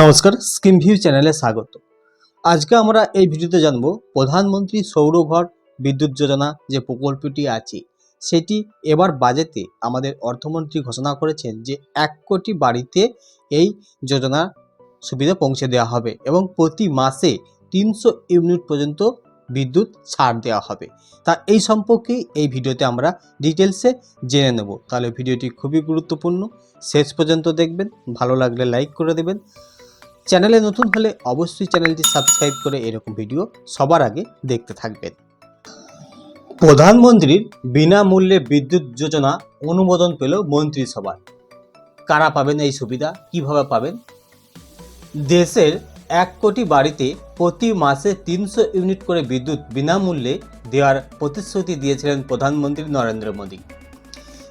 নমস্কার scheme view চ্যানেলে স্বাগত। আজকে আমরা এই ভিডিওতে জানব প্রধানমন্ত্রী সৌরঘর বিদ্যুৎ যোজনা যে প্রকল্পটি আছে, সেটি এবার বাজেটে আমাদের অর্থমন্ত্রী ঘোষণা করেছেন যে এক কোটি বাড়িতে এই যোজনা সুবিধা পৌঁছে দেওয়া হবে এবং প্রতি মাসে তিনশো ইউনিট পর্যন্ত বিদ্যুৎ ছাড় দেওয়া হবে। তা এই সম্পর্কেই এই ভিডিওতে আমরা ডিটেলসে জেনে নেব। তাহলে ভিডিওটি খুবই গুরুত্বপূর্ণ। শেষ পর্যন্ত দেখবেন, ভালো লাগলে লাইক করে দেবেন। চ্যানেলে নতুন হলে অবশ্যই চ্যানেলটি সাবস্ক্রাইব করে এরকম ভিডিও সবার আগে দেখতে থাকবেন। প্রধানমন্ত্রীর বিনামূল্যে বিদ্যুৎ যোজনা অনুমোদন পেল মন্ত্রিসভায় কারা পাবেন এই সুবিধা? কীভাবে পাবেন? দেশের এক কোটি বাড়িতে প্রতি মাসে তিনশো ইউনিট করে বিদ্যুৎ বিনামূল্যে দেওয়ার প্রতিশ্রুতি দিয়েছিলেন প্রধানমন্ত্রী নরেন্দ্র মোদী।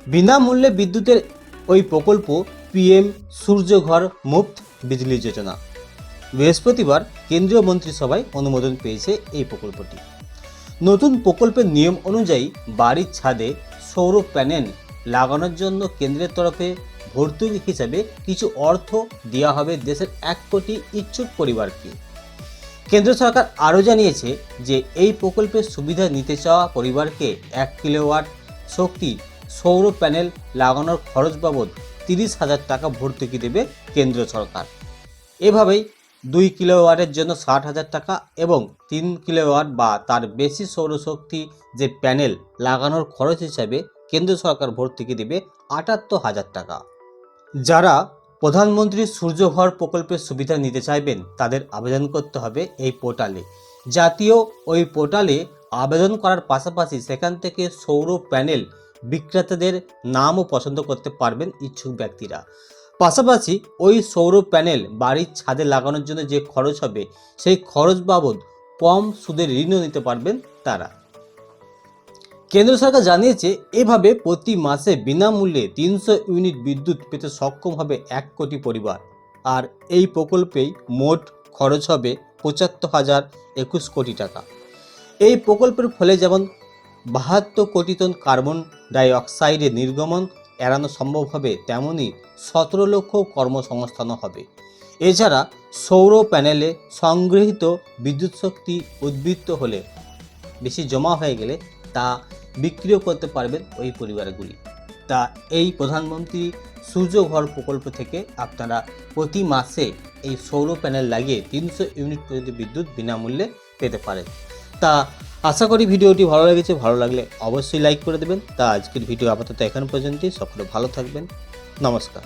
বিনামূল্যে বিদ্যুতের ওই প্রকল্প পিএম সূর্যঘর মুফত বিজলি যোজনা। বৃহস্পতিবার কেন্দ্রীয় মন্ত্রিসভায় অনুমোদন পেয়েছে এই প্রকল্পটি। নতুন প্রকল্পের নিয়ম অনুযায়ী বাড়ির ছাদে সৌর প্যানেল লাগানোর জন্য কেন্দ্রের তরফে ভর্তুকি হিসাবে কিছু অর্থ দেওয়া হবে দেশের এক কোটি ইচ্ছুক পরিবারকে। কেন্দ্র সরকার আরও জানিয়েছে যে এই প্রকল্পের সুবিধা নিতে চাওয়া পরিবারকে এক কিলোওয়াট শক্তি সৌর প্যানেল লাগানোর খরচ বাবদ তিরিশ হাজার টাকা ভর্তুকি দেবে কেন্দ্র সরকার। এভাবেই দুই কিলোওয়াটের জন্য ষাট হাজার টাকা এবং তিন কিলোওয়াট বা তার বেশি সৌরশক্তি যে প্যানেল লাগানোর খরচ হিসাবে কেন্দ্র সরকার ভর্তুকি দেবে আটাত্তর হাজার টাকা। যারা প্রধানমন্ত্রী সূর্যঘর প্রকল্পের সুবিধা নিতে চাইবেন, তাদের আবেদন করতে হবে এই পোর্টালে। জাতীয় ওই পোর্টালে আবেদন করার পাশাপাশি সেখান থেকে সৌর প্যানেল বিক্রেতাদের নামও পছন্দ করতে পারবেন ইচ্ছুক ব্যক্তিরা। পাশাপাশি ওই সৌর প্যানেল বাড়ির ছাদে লাগানোর জন্য যে খরচ হবে, সেই খরচ বাবদ কম সুদের ঋণও নিতে পারবেন তারা। কেন্দ্র সরকার জানিয়েছে, এভাবে প্রতি মাসে বিনামূল্যে তিনশো ইউনিট বিদ্যুৎ পেতে সক্ষম হবে এক কোটি পরিবার। আর এই প্রকল্পেই মোট খরচ হবে পঁচাত্তর হাজার একুশ কোটি টাকা। এই প্রকল্পের ফলে যেমন বাহাত্তর কোটি টন কার্বন ডাই অক্সাইডের নির্গমন এড়ানো সম্ভব হবে তেমনি সতেরো লক্ষ কর্মসংস্থানও হবে। এছাড়া সৌর প্যানেলে সংগৃহীত বিদ্যুৎ শক্তি উদ্বৃত্ত হলে বেশি জমা হয়ে গেলে তা বিক্রিও করতে পারবেন ওই পরিবারগুলি। তা এই প্রধানমন্ত্রী সূর্যঘর প্রকল্প থেকে আপনারা প্রতি মাসে এই সৌর প্যানেল লাগিয়ে তিনশো ইউনিট পর্যন্ত বিদ্যুৎ বিনামূল্যে পেতে পারেন। তা আশা করি ভিডিওটি ভালো লেগেছে, ভালো লাগলে অবশ্যই লাইক করে দেবেন। তা আজকের ভিডিও আপাতত এখন পর্যন্তই, সকলে ভালো থাকবেন। নমস্কার।